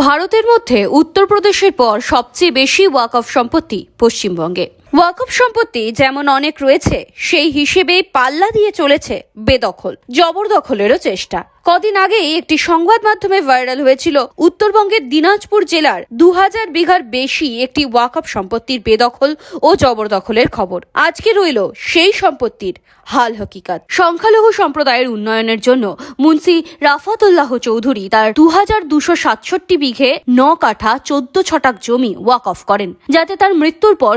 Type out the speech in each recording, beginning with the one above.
ভারতের মধ্যে উত্তরপ্রদেশের পর সবচেয়ে বেশি ওয়াকফ সম্পত্তি পশ্চিমবঙ্গে। ওয়াকফ সম্পত্তি যেমন অনেক রয়েছে, সেই হিসেবে পাল্লা দিয়ে চলেছে বেদখল, জবরদখলেরও চেষ্টা। কদিন আগেই একটি সংবাদ মাধ্যমে ভাইরাল হয়েছিল, উত্তরবঙ্গের দিনাজপুর জেলার দু হাজার বিঘার বেশি একটি ওয়াকফ সম্পত্তির বেদখল ও জবরদখলের খবর। আজকে রইল সেই সম্পত্তির হাল হকিকাত। সংখ্যালঘু সম্প্রদায়ের উন্নয়নের জন্য মুন্সি রাফাতুল্লাহ চৌধুরী তার দু হাজার দুশো সাতষট্টি বিঘে ন কাঠা চোদ্দ ছটাক জমি ওয়াকফ করেন, যাতে তার মৃত্যুর পর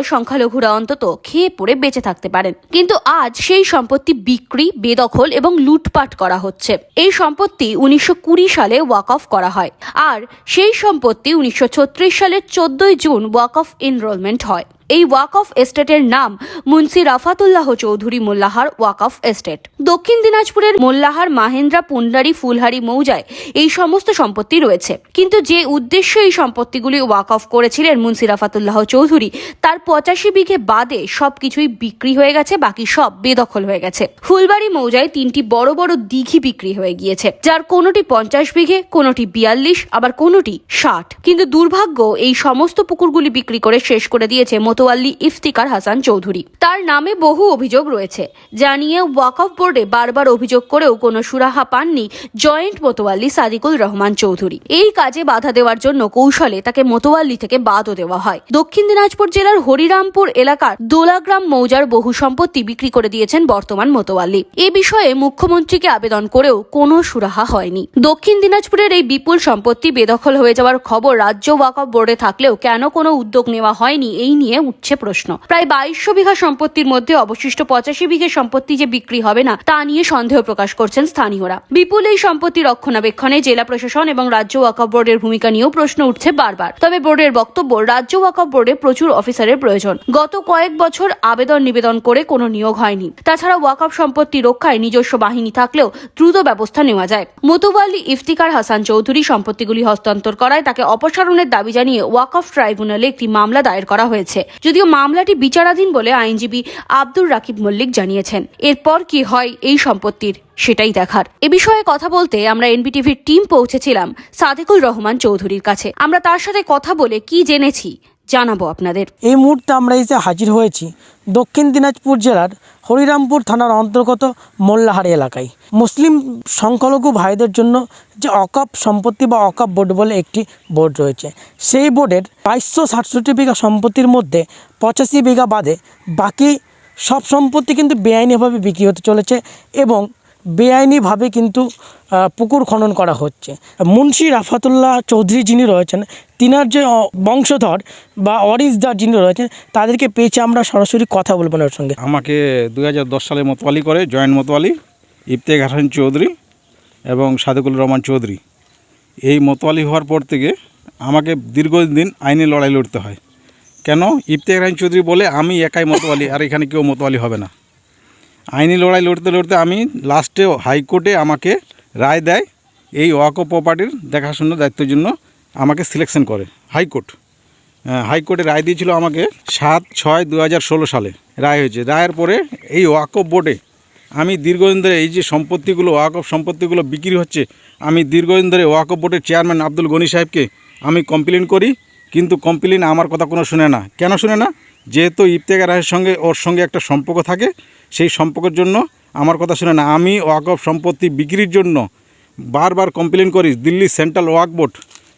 সংখ্যালঘুরা অন্তত খেয়ে পড়ে বেঁচে থাকতে পারেন। কিন্তু আজ সেই সম্পত্তি বিক্রি, বেদখল এবং লুটপাট করা হচ্ছে। এই সম্পত্তি উনিশশো কুড়ি সালে ওয়াক অফ করা হয়। আর সেই সম্পত্তি উনিশশো ছত্রিশ সালের চোদ্দই জুন ওয়াক অফ এনরোলমেন্ট হয়। এই ওয়াক অফ এস্টেটের নাম মুন্সি রাফাতুল্লাহ চৌধুরী মোল্লাহার ওয়াক অফ এস্টেট। দক্ষিণ দিনাজপুরের মোল্লাহার মাহেন্দ্রা পুন্ডারি ফুলহারি মৌজায় এই সমস্ত সম্পত্তি রয়েছে। কিন্তু যে উদ্দেশ্যে এই সম্পত্তিগুলি ওয়াক অফ করেছিলেন মুন্সি রাফাতুল্লাহ চৌধুরী, তার পঁচাশি বিঘে বাদে সবকিছুই বিক্রি হয়ে গেছে, বাকি সব বেদখল হয়ে গেছে। ফুলবাড়ি মৌজায় তিনটি বড় বড় দিঘি বিক্রি হয়ে গিয়েছে, যার কোনোটি পঞ্চাশ বিঘে, কোনোটি বিয়াল্লিশ, আবার কোনোটি ষাট। কিন্তু দুর্ভাগ্য, এই সমস্ত পুকুরগুলি বিক্রি করে শেষ করে দিয়েছে মোতোয়াল্লি ইফতিকার হাসান চৌধুরী। তার নামে বহু অভিযোগ রয়েছে। যা নিয়ে ওয়াকফ বোর্ডে বারবার অভিযোগ করেও কোনো সুরাহা পাননি জয়েন্ট মোতোয়াল্লি সাদিকুল রহমান চৌধুরী। এই কাজে বাধা দেওয়ার জন্য কৌশলে তাকে মোতোয়াল্লি থেকে বাদও দেওয়া হয়। দক্ষিণ দিনাজপুর জেলার হরিরামপুর এলাকার দোলাগ্রাম মৌজার বহু সম্পত্তি বিক্রি করে দিয়েছেন বর্তমান মোতোয়াল্লি এ বিষয়ে মুখ্যমন্ত্রীকে আবেদন করেও কোনো সুরাহা হয়নি। দক্ষিণ দিনাজপুরের এই বিপুল সম্পত্তি বেদখল হয়ে যাওয়ার খবর রাজ্য ওয়াকফ বোর্ডে থাকলেও কেন কোনো উদ্যোগ নেওয়া হয়নি এই নিয়ে উঠছে প্রশ্ন। প্রায় বাইশশো বিঘা সম্পত্তির মধ্যে অবশিষ্ট পঁচাশি বিঘে সম্পত্তি যে বিক্রি হবে না, তা নিয়ে সন্দেহ প্রকাশ করছেন স্থানীয়রা। বিপুল এই সম্পত্তি রক্ষণাবেক্ষণে জেলা প্রশাসন এবং রাজ্য ওয়াকফ বোর্ডের ভূমিকা নিয়েও প্রশ্ন উঠছে বারবার। তবে বোর্ডের বক্তব্য, রাজ্য ওয়াকফ বোর্ডে প্রচুর অফিসারের প্রয়োজন। গত কয়েক বছর আবেদন নিবেদন করে কোনো নিয়োগ হয়নি। তাছাড়া ওয়াকফ সম্পত্তি রক্ষায় নিজস্ব বাহিনী থাকলেও দ্রুত ব্যবস্থা নেওয়া যায়। মোতোয়াল্লি ইফতিকার হাসান চৌধুরী সম্পত্তিগুলি হস্তান্তর করায় তাকে অপসারণের দাবি জানিয়ে ওয়াকফ ট্রাইব্যুনালে একটি মামলা দায়ের করা হয়েছে। যদিও মামলাটি বিচারাধীন বলে আইনজীবী আব্দুর রাকিব মল্লিক জানিয়েছেন। এরপর কি হয় এই সম্পত্তির সেটাই দেখার। এ বিষয়ে কথা বলতে আমরা এনবিটিভির টিম পৌঁছেছিলাম সাদেকুল রহমান চৌধুরীর কাছে। আমরা তার সাথে কথা বলে কি জেনেছি জানাব আপনাদের। এই মুহূর্তে আমরা এসে হাজির হয়েছি দক্ষিণ দিনাজপুর জেলার হরিরামপুর থানার অন্তর্গত মোল্লাহারি এলাকায়। মুসলিম সংখ্যালঘু ভাইদের জন্য যে অকাপ সম্পত্তি বা অকাপ বোর্ড বলে একটি বোর্ড রয়েছে, সেই বোর্ডের বাইশশো সাতষট্টি বিঘা সম্পত্তির মধ্যে পঁচাশি বিঘা বাদে বাকি সব সম্পত্তি কিন্তু বেআইনিভাবে বিক্রি হতে চলেছে এবং বেআইনিভাবে কিন্তু পুকুর খনন করা হচ্ছে। মুন্সি রাফাতুল্লাহ চৌধুরী যিনি রয়েছেন, তিনার যে বংশধর বা অরিজদার যিনি রয়েছেন, তাদেরকে পেয়েছে আমরা সরাসরি কথা বলব না ওর সঙ্গে। আমাকে দু হাজার দশ সালে মোতোয়ালি করে জয়েন্ট মোতোয়ালি, ইফতেক হাসান চৌধুরী এবং সাদেকুল রহমান চৌধুরী। এই মোতোয়ালি হওয়ার পর থেকে আমাকে দীর্ঘদিন আইনে লড়াই লড়তে হয়। কেন? ইফতেক হাসান চৌধুরী বলে, আমি একাই মোতোয়ালি, আর এখানে কেউ মোতোয়ালি হবে না। আইনি লড়াই লড়তে লড়তে আমি লাস্টে হাইকোর্টে আমাকে রায় দেয় এই ওয়াকো প্রপার্টির দেখাশোনার দায়িত্বের জন্য আমাকে সিলেকশন করে, হাইকোর্ট। হাইকোর্টে রায় দিয়েছিল আমাকে সাত ছয় দু সালে রায় হয়েছে। রায়ের পরে এই ওয়াকফ বোর্ডে আমি দীর্ঘদিন ধরে এই যে সম্পত্তিগুলো ওয়াকফ সম্পত্তিগুলো বিক্রি হচ্ছে, আমি দীর্ঘদিন ধরে ওয়াকফ বোর্ডের চেয়ারম্যান আব্দুল গনি সাহেবকে আমি কমপ্লেন করি, কিন্তু কমপ্লেন আমার কথা কোনো শুনে না। কেন শুনে না? যেহেতু ইফতেকার রায়ের সঙ্গে ওর সঙ্গে একটা সম্পর্ক থাকে, সেই সম্পর্কের জন্য আমার কথা শুনে না। আমি ওয়াকফ সম্পত্তি বিক্রির জন্য বারবার কমপ্লেন করি, Delhi central Waqf board.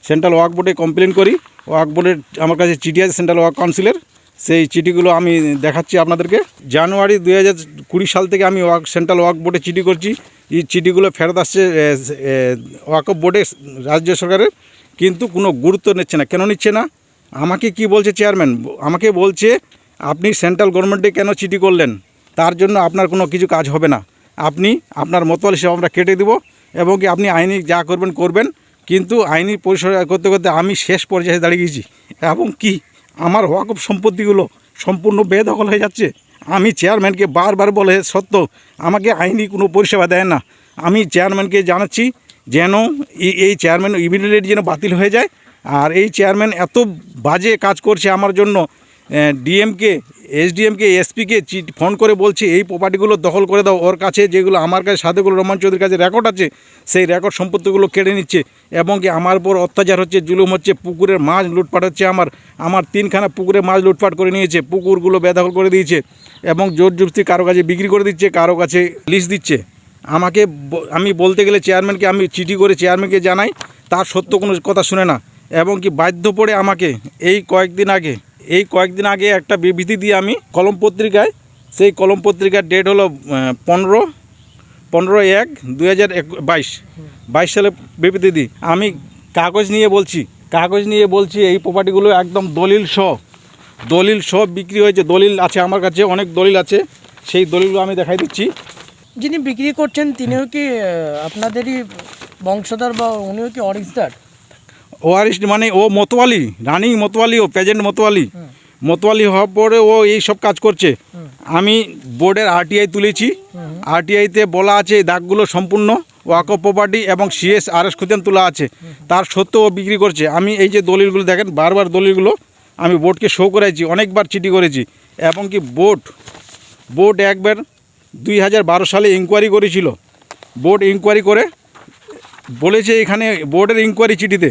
Central Waqf বোর্ডে কমপ্লেন করি। ওয়াক বোর্ডের আমার কাছে চিঠি আছে সেন্ট্রাল ওয়াক কাউন্সিলের। সেই চিঠিগুলো আমি দেখাচ্ছি আপনাদেরকে। জানুয়ারি দুই হাজার কুড়ি সাল থেকে আমি ওয়াক সেন্ট্রাল ওয়াক বোর্ডে চিঠি করছি। এই চিঠিগুলো ফেরত আসছে ওয়াকফ বোর্ডে রাজ্য সরকারের। কিন্তু কোনো গুরুত্ব নিচ্ছে না। কেন নিচ্ছে না? আমাকে কি বলছে চেয়ারম্যান? আমাকে বলছে, আপনি সেন্ট্রাল গভর্নমেন্টে কেন চিঠি করলেন? তার জন্য আপনার কোনো কিছু কাজ হবে না। আপনি আপনার মতোয়াল হিসেবে আমরা কেটে দেব এবং কি আপনি আইনি যা করবেন করবেন। কিন্তু আইনি পরিসর করতে করতে আমি শেষ পর্যায়ে দাঁড়িয়ে গেছি। এবং কি? আমার ওয়াকফ সম্পত্তিগুলো সম্পূর্ণ বেদখল হয়ে যাচ্ছে। আমি চেয়ারম্যানকে বারবার বলে সত্য আমাকে আইনি কোনো পরিষেবা দেয় না। আমি চেয়ারম্যানকে জানাচ্ছি, যেন এই চেয়ারম্যান ইমিডিয়েট যেন বাতিল হয়ে যায়। আর এই চেয়ারম্যান এত বাজে কাজ করছে আমার জন্য ডিএমকে এসডিএমকে এসপিকে ফোন করে বলছে, এই প্রপার্টিগুলো দখল করে দাও, ওর কাছে যেগুলো আমার কাছে সাদেকুল রহমান চৌধুরীর কাছে রেকর্ড আছে, সেই রেকর্ড সম্পত্তিগুলো কেড়ে নিচ্ছে এবং কি আমার উপর অত্যাচার হচ্ছে, জুলুম হচ্ছে, পুকুরের মাছ লুটপাট হচ্ছে আমার আমার তিনখানা পুকুরে মাছ লুটপাট করে নিয়েছে, পুকুরগুলো বেদখল করে দিয়েছে এবং জোর জুস্তি কারও কাছে বিক্রি করে দিচ্ছে, কারও কাছে লিস্ট দিচ্ছে। আমাকে আমি বলতে গেলে চেয়ারম্যানকে আমি চিঠি করে চেয়ারম্যানকে জানাই, তার সত্য কোনো কথা শুনে না। এবং কি বাধ্য পড়ে আমাকে এই কয়েকদিন আগে, এই কয়েকদিন আগে একটা বিবৃতি দিয়ে আমি কলম পত্রিকায়, সেই কলম পত্রিকার ডেট হলো পনেরো পনেরো এক দুই হাজার বাইশ বাইশ সালে বিবৃতি দিই। আমি কাগজ নিয়ে বলছি, কাগজ নিয়ে বলছি, এই প্রপার্টিগুলো একদম দলিল সহ, দলিল সব বিক্রি হয়েছে, দলিল আছে আমার কাছে, অনেক দলিল আছে, সেই দলিলগুলো আমি দেখাই দিচ্ছি। যিনি বিক্রি করছেন, তিনিও কি আপনাদেরই বংশধর বা উনিও কি অরিজিদার ওয়ারিস্ট মানে ও মতোয়ালি রানিং মতোয়ালি ও প্রেজেন্ট মতোয়ালি। মতোয়ালি হওয়ার পরে ও এই সব কাজ করছে। আমি বোর্ডের আরটিআই তুলেছি। আরটিআইতে বলা আছে এই দাগগুলো সম্পূর্ণ ওয়াকফ প্রপার্টি এবং সিএস আর এস খুদেন তোলা আছে। তার সত্ত্বেও ও বিক্রি করছে। আমি এই যে দলিলগুলো দেখেন বারবার দলিলগুলো আমি বোর্ডকে শো করেছি অনেকবার চিঠি করেছি। এবং কি বোর্ড বোর্ড একবার দুই হাজার বারো সালে ইনকোয়ারি করেছিল। বোর্ড ইনকোয়ারি করে বলেছে এখানে বোর্ডের ইনকোয়ারি চিঠিতে।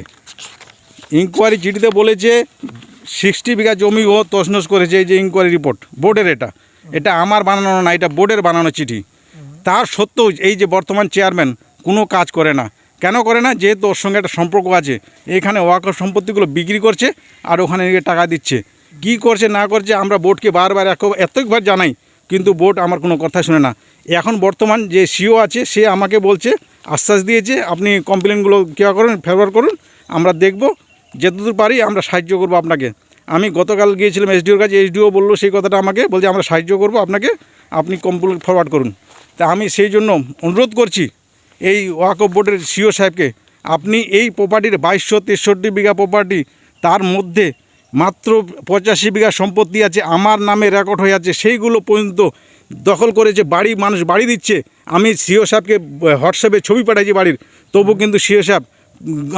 ইনকোয়ারি চিঠিতে বলেছে সিক্সটি বিঘা জমি ও তছনছ করেছে, এই যে ইনকোয়ারি রিপোর্ট বোর্ডের এটা। এটা আমার বানানো না, এটা বোর্ডের বানানো চিঠি। তার সত্ত্বেও এই যে বর্তমান চেয়ারম্যান কোনো কাজ করে না। কেন করে না? যেহেতু ওর সঙ্গে একটা সম্পর্ক আছে, এখানে ওয়াকফ সম্পত্তিগুলো বিক্রি করছে আর ওখানে টাকা দিচ্ছে। কি করছে, না করছে, আমরা বোর্ডকে বারবার এতবার জানাই, কিন্তু বোর্ড আমার কোনো কথা শুনে না। এখন বর্তমান যে সিও আছে, সে আমাকে বলছে, আশ্বাস দিয়েছে, আপনি কমপ্লেনগুলো কেয়া করুন ফেভার করুন, আমরা দেখব। যতদূর পারি আমরা সাহায্য করব আপনাকে। আমি গতকাল গিয়েছিলাম এসডিওর কাছে, এসডিও বলল সেই কথাটা আমাকে, বলছে আমরা সাহায্য করব আপনাকে, আপনি কমপ্লেন ফরওয়ার্ড করুন। তা আমি সেই জন্য অনুরোধ করছি এই ওয়াকফ বোর্ডের সিও সাহেবকে, আপনি এই প্রপার্টির বাইশশো, তেষট্টি বিঘা প্রপার্টি তার মধ্যে মাত্র পঁচাশি বিঘা সম্পত্তি আছে, আমার নামে রেকর্ড হয়ে আছে, সেইগুলো পর্যন্ত দখল করেছে, বাড়ি মানুষ বাড়ি দিচ্ছে। আমি সিও সাহেবকে হোয়াটসঅ্যাপে ছবি পাঠাইছি বাড়ির, তবু কিন্তু সিও সাহেব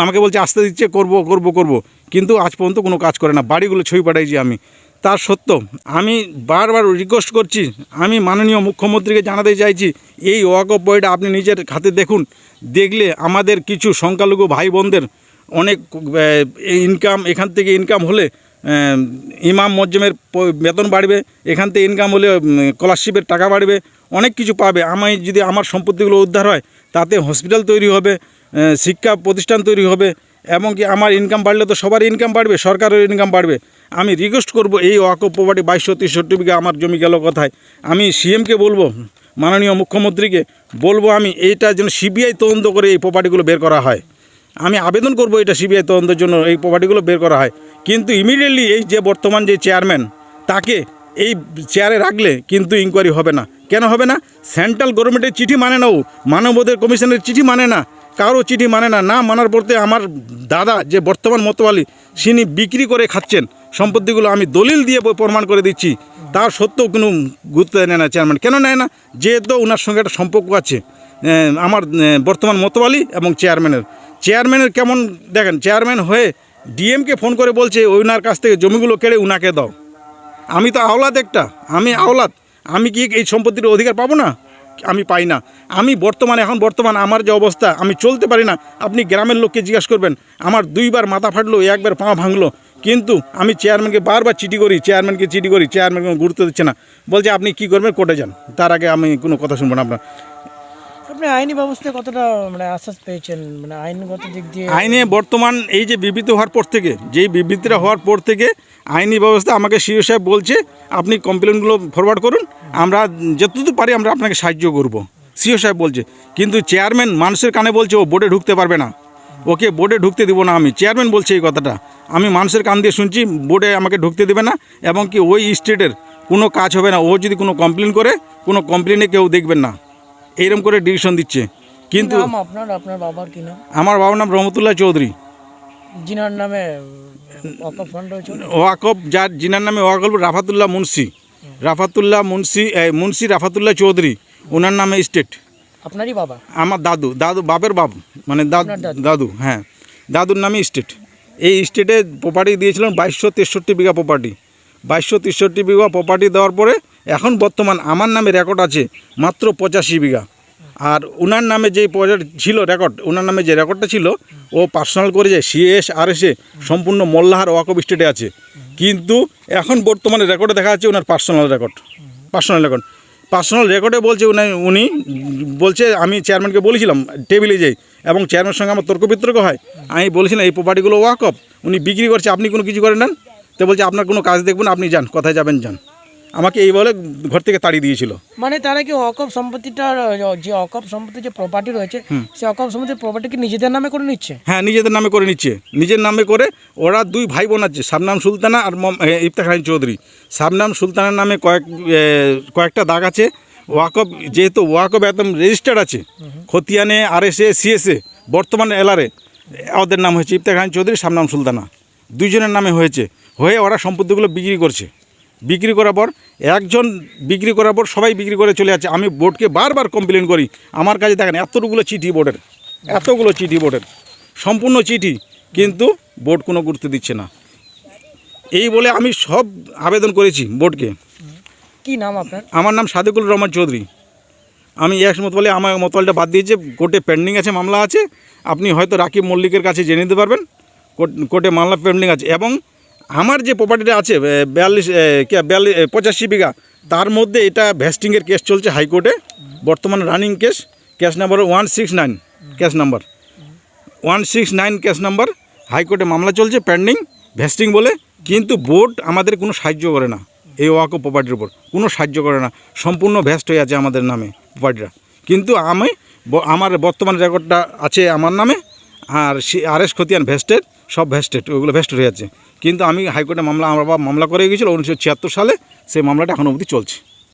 আমাকে বলছে আসতে দিচ্ছে, করব করব করব। কিন্তু আজ পর্যন্ত কোনো কাজ করে না। বাড়িগুলো ছবি পাঠাইছি আমি। তার সত্ত্বেও আমি বারবার রিকোয়েস্ট করছি, আমি মাননীয় মুখ্যমন্ত্রীকে জানাতে চাইছি, এই ওয়াকফ বইটা আপনি নিজের হাতে দেখুন। দেখলে আমাদের কিছু সংখ্যালঘু ভাই বোনদের অনেক ইনকাম এখান থেকে ইনকাম হলে ইমাম মজ্জমের বেতন বাড়বে, এখান থেকে ইনকাম হলে স্কলারশিপের টাকা বাড়বে, অনেক কিছু পাবে। আমি যদি আমার সম্পত্তিগুলো উদ্ধার হয়, তাতে হসপিটাল তৈরি হবে। শিক্ষা প্রতিষ্ঠান তৈরি হবে এবং কি আমার ইনকাম বাড়লে তো সবার ইনকাম বাড়বে, সরকারের ইনকাম বাড়বে। আমি রিকোয়েস্ট করব এই ওয়াকফ প্রপার্টি বাইশশো তেষট্টি বিঘা আমার জমি গেল কথায়? আমি সিএমকে বলব, মাননীয় মুখ্যমন্ত্রীকে বলব আমি এইটা যেন সিবিআই তদন্ত করে এই প্রপার্টিগুলো বের করা হয়। আমি আবেদন করব এটা সিবিআই তদন্তের জন্য এই প্রপার্টিগুলো বের করা হয়। কিন্তু ইমিডিয়েটলি এই যে বর্তমান যে চেয়ারম্যান তাকে এই চেয়ারে রাখলে কিন্তু ইনকোয়ারি হবে না। কেন হবে না? সেন্ট্রাল গভর্নমেন্টের চিঠি মানে না ও মানবাধিকার কমিশনের চিঠি মানে না। কারও চিঠি মানে না না মানার পরতে আমার দাদা যে বর্তমান মতোয়ালি তিনি বিক্রি করে খাচ্ছেন, সম্পত্তিগুলো আমি দলিল দিয়ে প্রমাণ করে দিচ্ছি, তার সত্ত্বেও কোনো গুরুত্ব নেয় না চেয়ারম্যান। কেন নেয় না? যেহেতু ওনার সঙ্গে একটা সম্পর্ক আছে আমার বর্তমান মতোয়ালি এবং চেয়ারম্যানের। চেয়ারম্যানের কেমন, দেখেন, চেয়ারম্যান হয়ে ডিএমকে ফোন করে বলছে, ওনার কাছ থেকে জমিগুলো কেড়ে উনাকে দাও। আমি তো আওলাদ একটা, আমি আওলাদ, আমি কি এই সম্পত্তির অধিকার পাবো না? আমি পাই না। আমি বর্তমানে, এখন বর্তমান আমার যে অবস্থা, আমি চলতে পারি না। আপনি গ্রামের লোককে জিজ্ঞাসা করবেন, আমার দুইবার মাথা ফাটলো, একবার পা ভাঙলো। কিন্তু আমি চেয়ারম্যানকে বারবার চিঠি করি চেয়ারম্যানকে চিঠি করি চেয়ারম্যানকে গুরুত্ব দিচ্ছে না। বলছে, আপনি কি করবেন? কোর্টে যান। তার আগে আমি কোনো কথা শুনব না আপনার। আপনি আইনি ব্যবস্থায় কতটা মানে আশ্বাস পেয়েছেন? মানে আইনগত দিক দিয়ে আইনে বর্তমান এই যে বিবৃতি হওয়ার পর থেকে, যেই বিবৃতিটা হওয়ার পর থেকে আইনি ব্যবস্থা আমাকে সিও সাহেব বলছে, আপনি কমপ্লেনগুলো ফরওয়ার্ড করুন, আমরা যতদূর পারি আমরা আপনাকে সাহায্য করব, সিও সাহেব বলছে। কিন্তু চেয়ারম্যান মানুষের কানে বলছে, ও বোর্ডে ঢুকতে পারবে না। ওকে বোর্ডে ঢুকতে দিব না আমি। চেয়ারম্যান বলছে এই কথাটা। আমি মানুষের কান দিয়ে শুনছি, বোর্ডে আমাকে ঢুকতে দেবে না, এবং কি ওই স্টেটের কোনো কাজ হবে না। ও যদি কোনো কমপ্লেন করে, কোনো কমপ্লেনে কেউ দেখবেন না। এইরকম করে ডিভিশন দিচ্ছে। কিন্তু নাম আপনার? আপনার বাবার কি নাম? আমার বাবার নাম রহমতুল্লাহ চৌধুরী। জিনার নামে অকপ ফান্ড রয়েছে ওয়াকফ যার জিনার নামে ওয়াকফ রাফাতুল্লাহ মুন্সি। রাফাতুল্লাহ মুন্সি মুন্সি রাফাতুল্লাহ চৌধুরী ওনার নামে স্টেট আপনারই বাবা? আমার দাদু দাদু বাপের বাপ মানে দাদু দাদু। দাদু হ্যাঁ। দাদুর নামে স্টেট এই স্টেটে প্রপার্টি দিয়েছিলেন বাইশশো তেষট্টি বিঘা প্রপার্টি বাইশশো তেষট্টি বিঘা প্রপার্টি দেওয়ার পরে এখন বর্তমান আমার নামে রেকর্ড আছে মাত্র পঁচাশি বিঘা। আর ওনার নামে যে প্রজেক্ট ছিল রেকর্ড ওনার নামে যে রেকর্ডটা ছিল, ও পার্সোনাল করে যে সিএস আর এসে সম্পূর্ণ মোল্লাহার ওয়াকব স্টেটে আছে। কিন্তু এখন বর্তমানে রেকর্ডে দেখা যাচ্ছে ওনার personal record personal record personal রেকর্ডে বলছে উনি উনি বলছে, আমি চেয়ারম্যানকে বলেছিলাম টেবিলে যাই এবং চেয়ারম্যানের সঙ্গে আমার তর্ক বিতর্ক হয়। আমি বলেছিলাম, এই প্রপার্টিগুলো ওয়াকফ, উনি বিক্রি করছে, আপনি কোনো কিছু করেন নেন? তো বলছে আপনার কোনো কাজ দেখবেন আপনি যান কোথায় যাবেন যান। আমাকে এই বলে ঘর থেকে তাড়িয়ে দিয়েছিল। মানে তারা কি অকপ সম্পত্তিটার যে অকপ সম্পত্তির যে প্রপার্টি রয়েছে সে অকপ সম্পত্তির প্রপার্টি কি নিজেদের নামে করে নিচ্ছে? হ্যাঁ নিজেদের নামে করে নিচ্ছে। নিজের নামে করে ওরা দুই ভাই বোন আছে সাবনাম সুলতানা আর ইফতেখার আলী চৌধুরী। সাবনাম সুলতানার নামে কয়েক কয়েকটা দাগ আছে। ওয়াকব যেহেতু ওয়াকব একদম রেজিস্টার্ড আছে খতিয়ানে আর এস এ সিএসএ বর্তমান এলারে ওদের নাম হয়েছে ইফতেখার আলী চৌধুরী সাবনাম সুলতানা। দুইজনের নামে হয়েছে। হয়ে ওরা সম্পত্তিগুলো বিক্রি করছে। বিক্রি করার পর একজন বিক্রি করার পর সবাই বিক্রি করে চলে যাচ্ছে। আমি বোর্ডকে বারবার কমপ্লেন করি। আমার কাছে দেখেন এতগুলো চিঠি বোর্ডের এতগুলো চিঠি বোর্ডের সম্পূর্ণ চিঠি কিন্তু বোর্ড কোনো গুরুত্ব দিচ্ছে না। এই বলে আমি সব আবেদন করেছি বোর্ডকে। কি নাম আপনার? আমার নাম সাদেকুল রহমান চৌধুরী। আমি এক মতবলে আমার মতবলটা বাদ দিয়েছে কোর্টে পেন্ডিং আছে মামলা আছে। আপনি হয়তো রাকিব মল্লিকের কাছে জেনে নিতে পারবেন। কোর্টে মামলা পেন্ডিং আছে। এবং আমার যে প্রপার্টিটা আছে বিয়াল্লিশ বিয়াল্লিশ পঁচাশি বিঘা, তার মধ্যে এটা ভেস্টিংয়ের কেস চলছে হাইকোর্টে। বর্তমানে running case case number one six nine case number one six nine case number হাইকোর্টে মামলা চলছে পেন্ডিং ভেস্টিং বলে, কিন্তু বোর্ড আমাদের কোনো সাহায্য করে না এই ওয়াকো প্রপার্টির উপর। কোনো সাহায্য করে না, সম্পূর্ণ ভেস্ট হয়ে আছে আমাদের নামে প্রপার্টিটা কিন্তু আমি আমার বর্তমান রেকর্ডটা আছে আমার নামে, আর সে আর এস খতিয়ান ভেস্টেড সব ভেস্টেড ওইগুলো ভ্যাস্টেড হয়ে যাচ্ছে। কিন্তু আমি হাইকোর্টে মামলা, আমার বাবা মামলা করে গিয়েছিল, উনিশশো ছিয়াত্তর সালে। সেই মামলাটা এখনও অবধি চলছে।